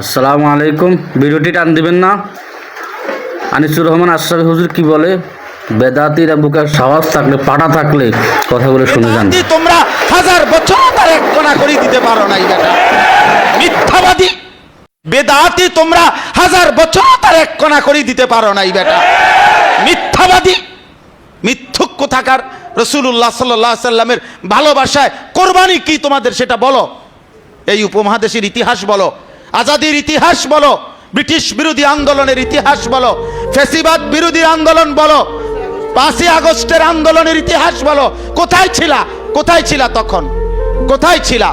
আসসালামু আলাইকুম। ভিডিওটি টান দিবেন না। আনিসুর রহমান আশরাফি হুজুর কি বলে? বেদাতিরা বুকের সাহস থাকলে পাটা থাকলে কথাগুলো শুনে যান। তোমরা হাজার বছর তার এক কোনা করে দিতে পারো নাই বেটা। মিথ্যাবাদী। বেদাতি তোমরা হাজার বছর তার এক কোনা করে দিতে পারো নাই বেটা। মিথ্যাবাদী। মিথ্যুক কোথাকার রসুল্লাহ সাল্লাহ সাল্লামের ভালোবাসায় কোরবানি কি তোমাদের সেটা বলো? এই উপমহাদেশের ইতিহাস বলো। আজাদির ইতিহাস বলো, ব্রিটিশ বিরোধী আন্দোলনের ইতিহাস বলো, ফেসিবাদ বিরোধী আন্দোলন বলো, পাঁচই আগস্টের আন্দোলনের ইতিহাস বলো, কোথায় ছিলা কোথায় ছিলা তখন? কোথায় ছিলা?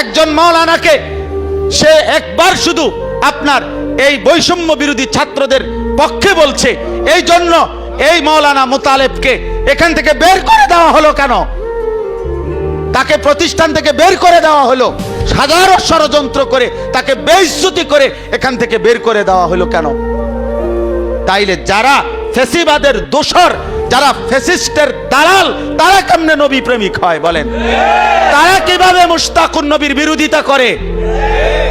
একজন মৌলানাকে সে একবার শুধু আপনার এই বৈষম্য বিরোধী ছাত্রদের পক্ষে বলছে, এই জন্য এই মৌলানা মোতালেবকে এখান থেকে বের করে দেওয়া হলো কেন? তাকে প্রতিষ্ঠান থেকে বের করে দেওয়া হলো। হাজারো ষড়যন্ত্র করে তাকে বেইজ্জতি করে এখান থেকে বের করে দেওয়া হলো কেন? তাইলে যারা ফেসিবাদের দোসর যারা ফেসিস্টের দালাল, তারা কেমনে নবী প্রেমিক হয় বলেন? তারা কীভাবে মুস্তাকুন নবীর বিরোধিতা করে?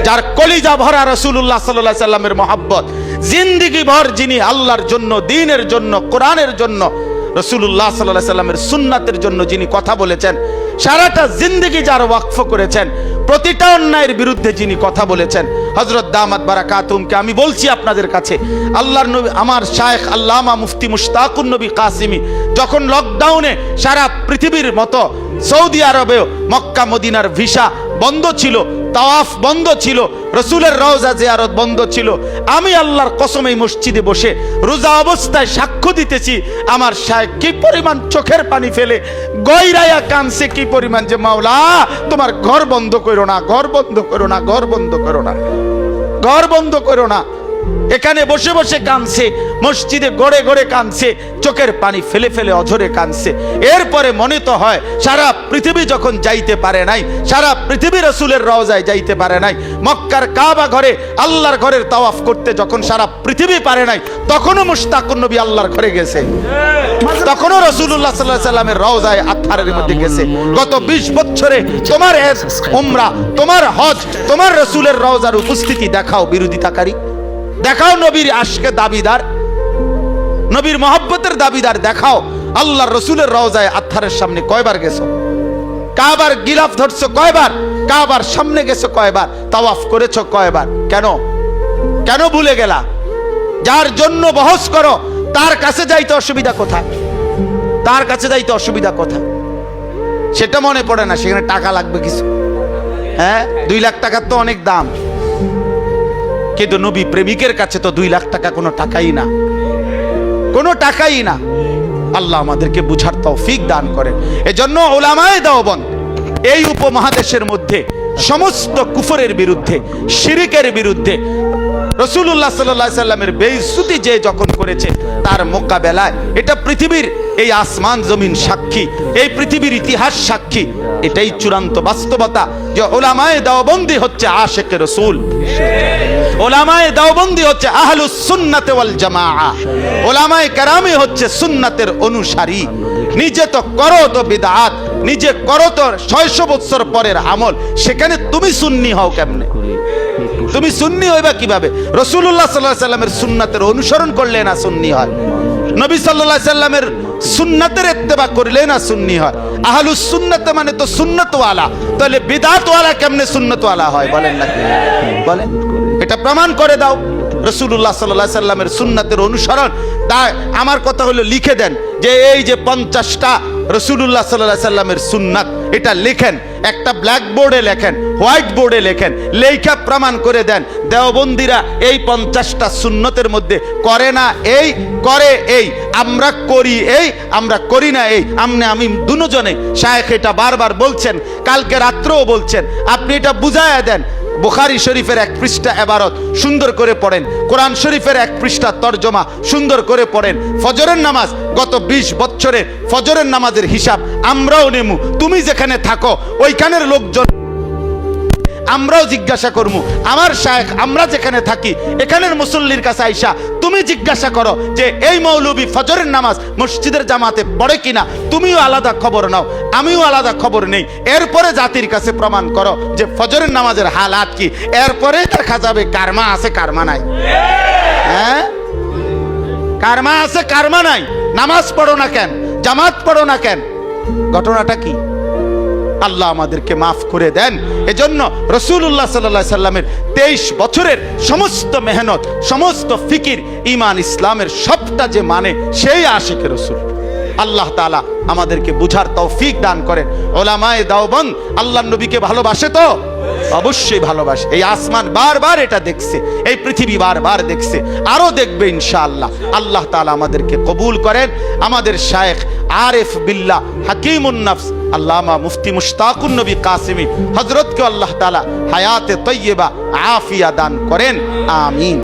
যার কলিজা ভরা রসুল্লাহ সাল্লাহ সাল্লামের মহাব্বত, জিন্দিগি ভর যিনি আল্লাহর জন্য, দিনের জন্য, কোরআনের জন্য রসুল্লাহ সাল্লাহ সাল্লামের সুন্নাতের জন্য যিনি কথা বলেছেন, সারাটা জিন্দিগি যার ওয়াকফ করেছেন প্রতিটা অন্যায়ের বিরুদ্ধে যিনি কথা বলেছেন হজরত দামাত বারাকাতুমকে আমি বলছি আপনাদের কাছে, আল্লাহর নবী, আমার শায়েখ আল্লামা মুফতি মুশতাকুন নবী কাসিমি, যখন লকডাউনে সারা পৃথিবীর মতো সৌদি আরবেও মক্কা মদিনার ভিসা বন্ধ ছিল তাওয়াফ বন্ধ ছিল, রসুলের রওজা জিয়ারত বন্ধ ছিল। আমি আল্লাহর কসম এই মসজিদে বসে রোজা অবস্থায় সাক্ষ্য দিতেছি, আমার সাহেব কি পরিমাণ চোখের পানি ফেলে গয়রায়া কানছে কি পরিমাণ যে, মাওলা, তোমার ঘর বন্ধ করো না, ঘর বন্ধ করো না, ঘর বন্ধ করো না, ঘর বন্ধ করো না। এখানে বসে বসে কানছে মসজিদে গড়ে গড়ে কানছে চোখের পানি ফেলে ফেলে অঝরে কানছে এরপরে মনে তো হয়, সারা পৃথিবী যখন যাইতে পারে নাই, সারা পৃথিবী রসুলের রওজায় যাইতে পারে নাই, মক্কার কাবা ঘরে আল্লাহর ঘরের তাওয়াফ করতে যখন সারা পৃথিবী পারে নাই, তখনও মুশতাকুন নবী আল্লাহর ঘরে গেছে। তখনও রসুল্লাহ সাল্লাহ সাল্লামের রওজায় আত্মারের মধ্যে গেছে। গত বিশ বছরে তোমার উমরা, তোমার হজ, তোমার রসুলের রওজার উপস্থিতি দেখাও বিরোধিতাকারী। দেখাও নবীর আশকে দাবিদার, নবীর মহব্বতের দাবিদার দেখাও। আল্লাহ রসুলের রওজায় আত্মারের সামনে কয়বার গেছো? কাবার গিলাফ ধরছো কয়বার? কাবার সামনে গেছো কয়বার? তাওয়াফ করেছ কয়বার? কেন? কেন ভুলে গেলা? যার জন্য বহস করো, তার কাছে যাইতে অসুবিধা কোথায়? তার কাছে যাইতে অসুবিধা কোথায়? সেটা মনে পড়ে না, সেখানে টাকা লাগবে কিছু। হ্যাঁ দুই লাখ টাকার তো অনেক দাম। কিন্তু নবী প্রেমিকের কাছে তো দুই লাখ টাকা কোনো টাকাই না। কোনো টাকাই না। আল্লাহ আমাদেরকে বুঝার তৌফিক দান করেন। এজন্য ওলামায় দাওবন এই উপমহাদেশের মধ্যে সমস্ত কুফরের বিরুদ্ধে, শিরিকের বিরুদ্ধে রসুল্লাহ সাল্লাহ সাল্লামের বেইজ্জুতি যে যখন করেছে, তার মোকাবেলায় এটা পৃথিবীর এই আসমান জমিন সাক্ষী, এই পৃথিবীর ইতিহাস সাক্ষী। এটাই চূড়ান্ত বাস্তবতা যে ওলামায় দাওবন্দি হচ্ছে আশেকে রসুল ওলামায়ে দাওবন্দি হচ্ছে আহলুস সুন্নাতে ওয়াল জামাআ। ওলামায়ে কেরামে হচ্ছে সুন্নাতের অনুসারী। নিজে তো করো তো বিদআত নিজে করো তো 600 বছর পরের আমল। সেখানে তুমি সুন্নি হও কেমনে? তুমি সুন্নি হইবা কীভাবে? রসুল্লাহ সাল্লাহ সাল্লামের সুন্নাতের অনুসরণ করলে না সুন্নি হয়? নবী সাল্লাহ সাল্লামের সুন্নাতের এত্তেবা করলে না সুন্নি হয়। আহলুস সুন্নাতে মানে তো সুন্নতওয়ালা। তাহলে বিদাতওয়ালা কেমনে সুন্নতওয়ালা হয় বলেন না বলেন। এটা প্রমাণ করে দাও। রসুল্লাহ সাল্লাহ সাল্লামের সুন্নাতের অনুসরণ। তাই আমার কথা হলো লিখে দেন যে এই যে পঞ্চাশটা রসুল্লাহ সাল্লাহ সাল্লামের সুন্নাত। এটা লেখেন, একটা ব্ল্যাক বোর্ডে লেখেন হোয়াইট বোর্ডে লেখেন লেখা প্রমাণ করে দেন, দেওবন্দিরা এই পঞ্চাশটা সুন্নতের মধ্যে করে না এই, করে এই, আমরা করি এই, আমরা করি না এই। আমনে আমি দুজনে, শায়েখ এটা বারবার বলছেন, কালকে রাত্রেও বলছেন, আপনি এটা বুঝাইয়া দেন বুখারি শরীফের এক পৃষ্ঠা এবারত সুন্দর করে পড়েন। কোরআন শরীফের এক পৃষ্ঠা তর্জমা সুন্দর করে পড়েন। ফজরের নামাজ গত ২০ বছরে ফজরের নামাজের হিসাব আমরাও নেমু। তুমি যেখানে থাকো, ওইখানের লোকজন আমরাও জিজ্ঞাসা করব আমার শায়েখ, আমরা যেখানে থাকি, এখানের মুসল্লির কাছে আইসা তুমি জিজ্ঞাসা করো যে, এই মৌলবী ফজরের নামাজ মসজিদের জামাতে পড়ে কিনা? তুমিও আলাদা খবর নাও, আমিও আলাদা খবর নেই। এরপরে জাতির কাছে প্রমাণ করো যে, ফজরের নামাজের হালাত কি। এরপরে দেখা যাবে কারমা আছে, কারমা নাই। হ্যাঁ? কারমা আছে, কারমা নাই। নামাজ পড়ো না কেন? জামাত পড়ো না কেন? ঘটনাটা কি? আল্লাহ আমাদেরকে মাফ করে দেন। এজন্য রসুল্লাহ সাল্লা সাল্লামের তেইশ বছরের সমস্ত মেহনত, সমস্ত ফিকির ইমান ইসলামের সবটা যে মানে সেই আশিকে রসুল। আল্লাহ তালা আমাদেরকে বুঝার তৌফিক দান করেন। ওলামায় দাওবন আল্লাহ নবীকে ভালোবাসে তো? অবশ্যই ভালোবাসে। এই আসমান বারবার এটা দেখছে, এই পৃথিবী বারবার দেখছে আরও দেখবে ইনশাআল্লাহ। আল্লাহ তালা আমাদেরকে কবুল করেন। আমাদের শায়েখ আরেফ বিল্লাহ হাকিমুন নফস, আল্লামা মুফতি মুশতাকুন নবী কাসিমি হজরতকে আল্লাহ তাআলা হায়াতে তৈয়বা, আফিয়া দান করেন। আমিন।